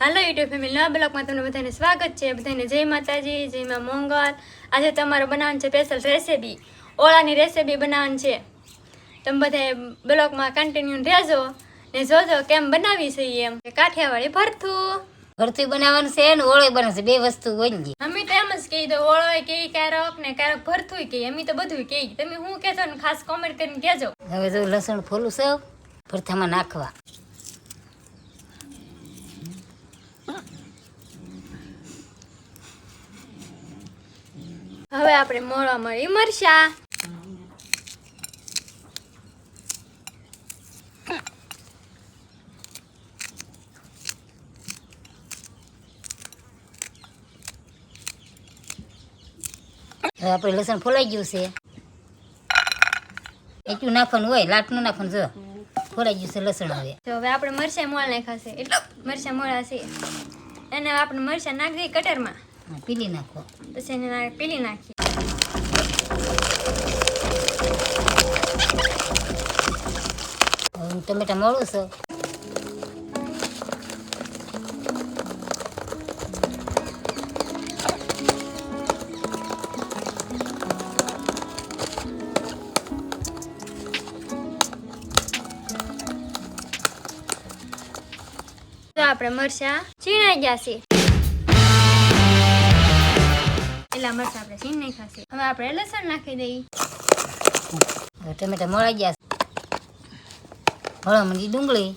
હાલો YouTube family નવા બ્લોગમાં તમને બધાને સ્વાગત છે. બધાને જય માતાજી જય માં મોંગલ. આજે તમારે બનાવવાનું છે સ્પેશિયલ રેસીપી ઓળાની રેસીપી બનાવવાની છે. તમે બધા બ્લોગમાં કન્ટિન્યુ રહેજો ને જોજો કેમ બનાવી છે એમ. કાઠિયાવાડી ભરથું. ભરથું બનાવવાનું છે ને ઓળે બનાવશે બે વસ્તુ ને અમે તો એમ જ કહી દો ઓળો કે ક્યારેક ને ક્યારેક ભરથું કહી અમે તો બધું કહી તમે હું કહેજો ને ખાસ કોમેન્ટ કરીને કહેજો. હવે જો લસણ ફોલું છે ભરથામાં નાખવા. હવે આપણે મોળવા મળી મરશા હવે આપણે લસણ ફોલાઈ ગયું છે. એટલું નાખવાનું હોય લાટનું નાખવાનું જો. ફોલાઈ ગયું છે લસણ હવે. તો હવે આપણે મરચાં મોળ નાખાશે એટલે મરચાં મોળા છે. એને આપણે મરચાં નાખી કટરમાં. પીલી નાખો. પછી એને પીલી નાખી. ટમેટા મળું છે. આપણે મરચા છીણાઈ ગયા છે એટલા મરચાં આપણે છીણ ખાશે. હવે આપણે લસણ નાખી દઈએ. ટમેટા મોળાઈ ગયા. હળા મંડી ડુંગળી.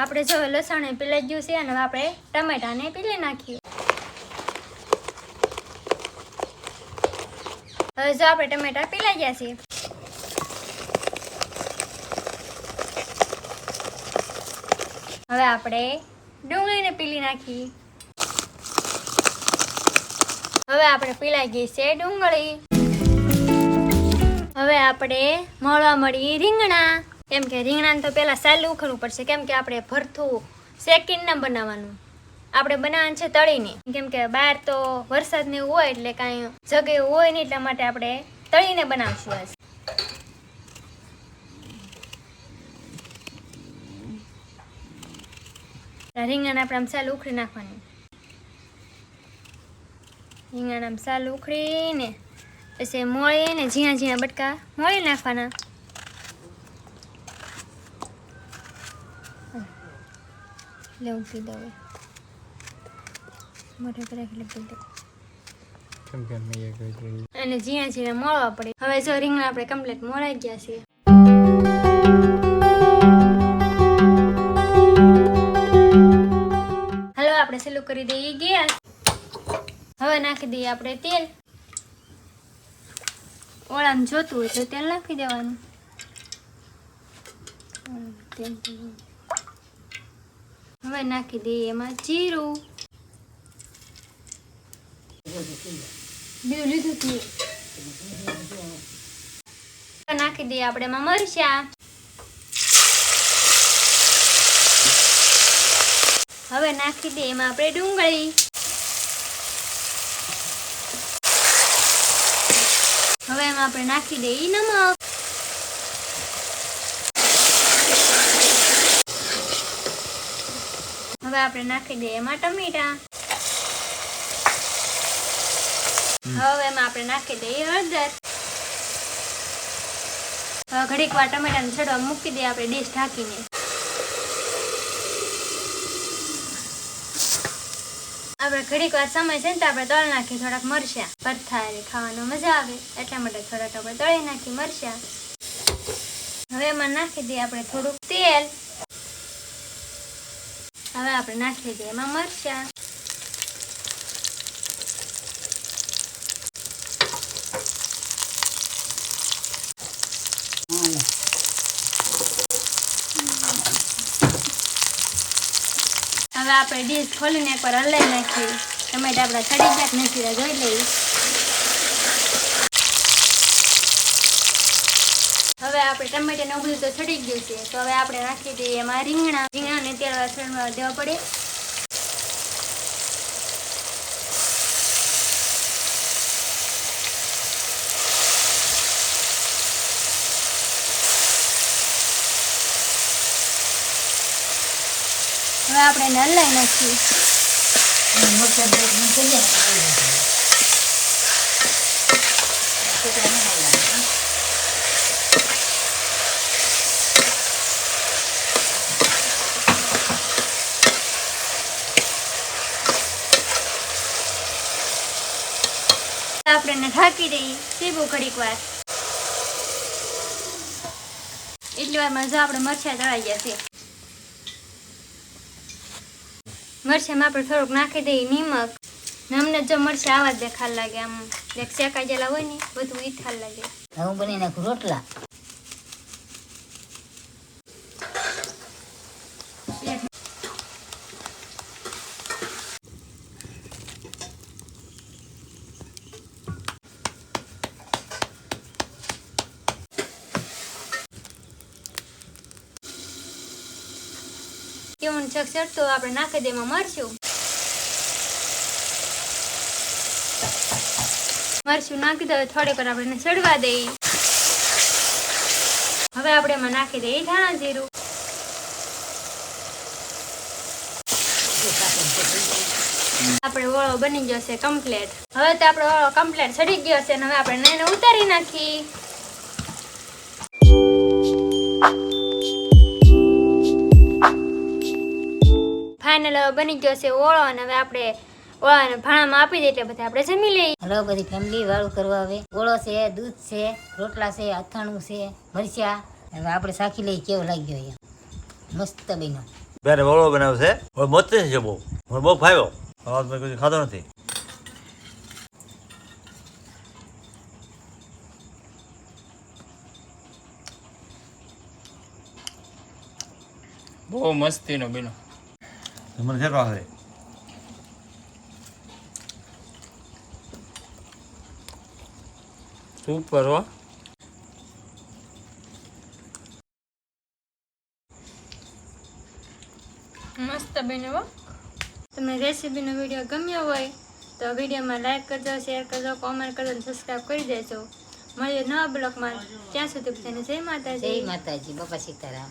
આપણે જો લસણ પીલાઈ ગયું છે અને આપણે ટમેટાને પીલી નાખીએ. હવે આપણે ટમેટા પીલાઈ ગયા છીએ. હવે આપણે ડુંગળીને પીલી નાખી. હવે આપણે પીલાઈ ગઈ છે ડુંગળી. હવે આપણે મળવા મળી રીંગણા. કેમ કે રીંગણાને તો પહેલાં સાલું ઉખડવું પડશે. કેમ કે આપણે ભરથું શેકીને બનાવવાનું. આપણે બનાવવાનું છે તળીને. કેમ કે બહાર તો વરસાદ ને હોય એટલે કાંઈ જગ્યા હોય નહીં, એટલા માટે આપણે તળીને બનાવશું આજ. રીંગણ આપણે આમ સાલ ઉખડી નાખવાની. રીંગણ આમ સાલ ઉખડીને પછી મોળીને ઝીણા ઝીણા બટકા મોળી નાખવાના. લેવું કીધું હવે મોઢે પર રાખી લખી દો કેમ કે મેં એ કહી દીધું અને જ્યાં છે મળવા પડે. હવે જો રીંગણા આપણે કમ્પ્લીટ મોળાઈ ગયા છીએ. હલો આપણે સેલું કરી દઈએ ગેસ. હવે નાખી દઈએ આપણે તેલ. ઓળામાં જોતું હોય તો તેલ નાખી દેવાનું. હવે નાખી દઈએ એમાં જીરું. બીજું લીધું નાખી દઈએ આપણે, એમાં મરચા. હવે નાખી દઈએ, એમાં આપણે ડુંગળી. હવે એમાં આપણે નાખી દઈએ નમક. હવે આપણે નાખી દઈએ એમાં ટમેટા. હવે એમાં આપણે નાખી દઈએ હળદર. ઘડીક વાર ટમેટાને છડવા મૂકી દઈએ આપણે ડીશ ઢાંકીને. આપણે ઘડીક વાર સમય છે ને તો આપણે તળ નાખીએ, થોડાક મરચા. ભરથા હારે ખાવાનો મજા આવે, એટલા માટે થોડાક આપણે તળી નાખી મરચા. હવે એમાં નાખી દઈએ આપણે થોડુંક તેલ. હવે આપણે નાખી દઈએ એમાં મરચા. હવે આપણે ડીશ ખોલીને એકવાર હલાઈ નાખીએ. ટમેટા આપણા છડી ગયા નથી જોઈ લઈએ. હવે આપણે ટમેટાને ઉભું તો ચડી ગયું છે. તો હવે આપણે નાખી દઈએ એમાં રીંગણા. રીંગણાને તેલ વાસણમાં દેવા પડે. હવે આપણે એને હલાવી નાખીએ. આપણે એને ઢાંકી દઈએ સીબું ઘડીક વાર એટલી વારમાં જો આપણે મરચાં દળાઈ ગયા છે મરચાંમાં આપણે થોડુંક નાખી દઈએ નિમક. અમને જો મરચાં આવા જ દેખાડ લાગે આમ. એક શેકાઈ જેલા હોય ને, બધું ઈ થાલ લાગે. હું બની નાખું રોટલા. કેવું છક ચડતો આપણે નાખી દઈએ એમાં મરચું. મરચું નાખી દઈએ થોડીક વાર આપણે ચડવા દઈએ. હવે આપણે એમાં નાખી દઈએ ધાણા જીરું. આપણે ઓળો બની ગયો છે કમ્પ્લેટ હવે તો આપણો ઓળો કમ્પ્લેટ ચડી ગયો છે અને હવે આપણે એને ઉતારી નાખી બની ગયો છે ઓળો અને હવે આપણે ઓળાને ભાણામાં આપી દઈએ એટલે બધા આપણે જમી લઈએ. હલો બધી ફેમિલી વાળું કરવા આવે ઓળો છે દૂધ છે રોટલા છે અથાણું છે મરચા. હવે આપણે સાખી લઈએ કેવો લાગ્યો અહીંયા? મસ્ત બન્યો. બેન ઓળો બનાવશે હવે મોતી છે બહુ. મને બહુ ફાવ્યો અવાજ મેં કોઈ ખાધો નથી. બહુ મસ્તીનો બેનો મને છે પાસે સુપર હો મસ્ત બન્યો તમે રેસીપીનો વીડિયો ગમ્યો હોય તો વિડીયોમાં લાઈક કરજો શેર કરજો કોમેન્ટ કરજો અને સબસ્ક્રાઈબ કરી દેજો. મળીએ નવા બ્લોગમાં. ત્યાં સુધી બધાને જય માતાજી. જય માતાજી બાપા સીતારામ.